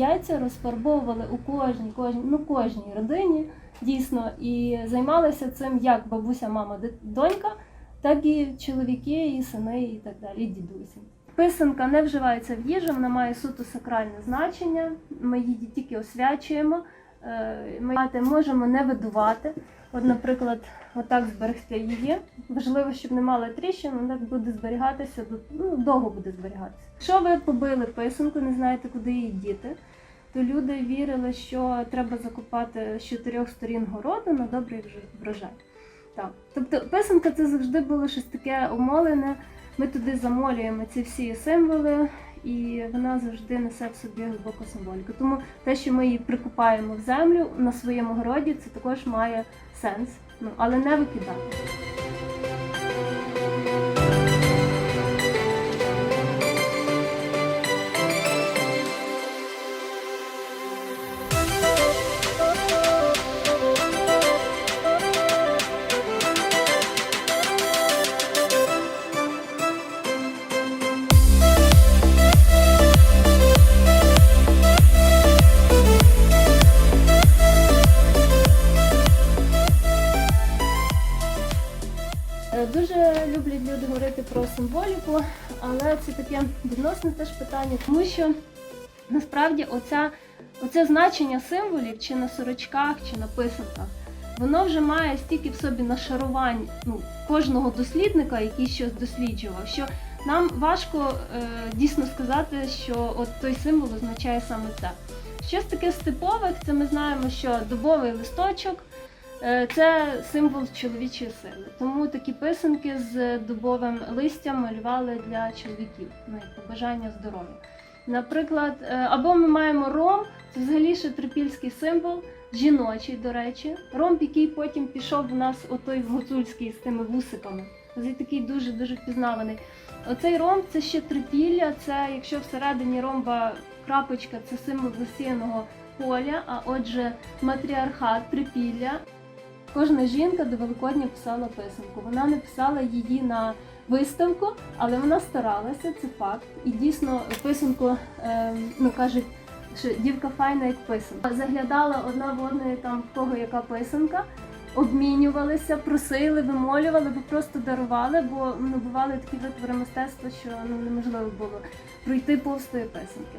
яйця розфарбовували у кожній, кожній, ну, кожній родині дійсно, і займалися цим як бабуся, мама, донька, так і чоловіки, і сини, і так далі, і дідусі. Писанка не вживається в їжу, вона має суто сакральне значення. Ми її тільки освячуємо. Е, Ми можемо не видувати. От, наприклад, отак зберегти її. Важливо, щоб не мала тріщин, вона буде зберігатися ну, довго буде зберігатися. Якщо ви побили писанку, не знаєте, куди її діти, то люди вірили, що треба закопати з чотирьох сторін городу на добрий врожай. Так. Тобто писанка це завжди було щось таке омолене. Ми туди замолюємо ці всі символи, і вона завжди несе в собі глибоку символіку. Тому те, що ми її прикупаємо в землю на своєму городі, це також має сенс, ну але не викидати. Дуже люблять люди говорити про символіку, але це таке відносне теж питання, тому що насправді оця, оце значення символів чи на сорочках, чи на писанках, воно вже має стільки в собі нашарувань ну, кожного дослідника, який щось досліджував, що нам важко е, дійсно сказати, що от той символ означає саме це. Щось таке з типових, це ми знаємо, що дубовий листочок. Е, Це символ чоловічої сили. Тому такі писанки з дубовим листям малювали для чоловіків, ну як побажання здоров'я. Наприклад, е, або ми маємо ром, це взагалі ще трипільський символ, жіночий, до речі. Ром, який потім пішов в нас отой гуцульський з тими вусиками. Він такий дуже дуже впізнаваний. Оцей ром це ще трипілля, це якщо всередині ромба крапочка, це символ засіяного поля, а отже, матріархат, трипілля. Кожна жінка до Великодня писала писанку. Вона не писала її на виставку, але вона старалася, це факт. І дійсно писанку, е, ну кажуть, що дівка файна як писанка. Заглядала одна в одної там в кого яка писанка, обмінювалися, просили, вимолювали, бо просто дарували, бо ну, бували такі витвори мистецтва, що ну, неможливо було пройти повз тої писанки.